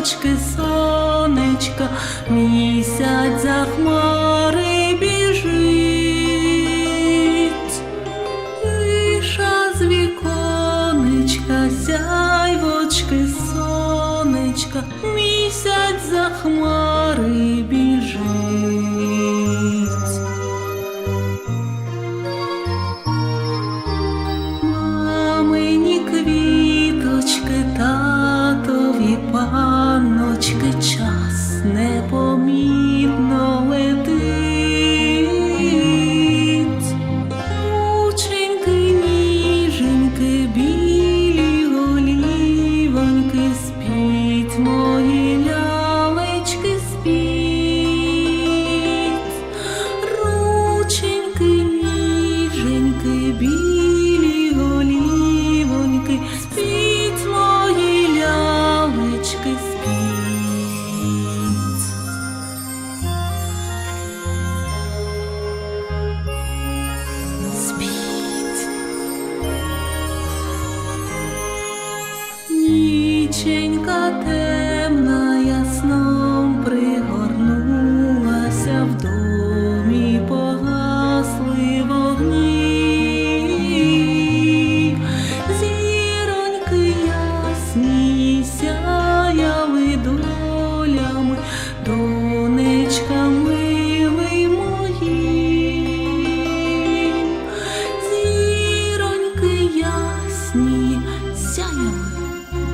очки сонечка, місяць за хмари біжить. Тиша з віконечка, сяйвочки сонечка, місяць за хмари час Ніченька темна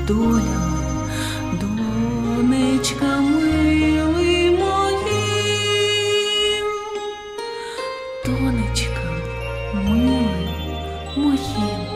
долями, донечка милий моїм. Донечка милий моїм.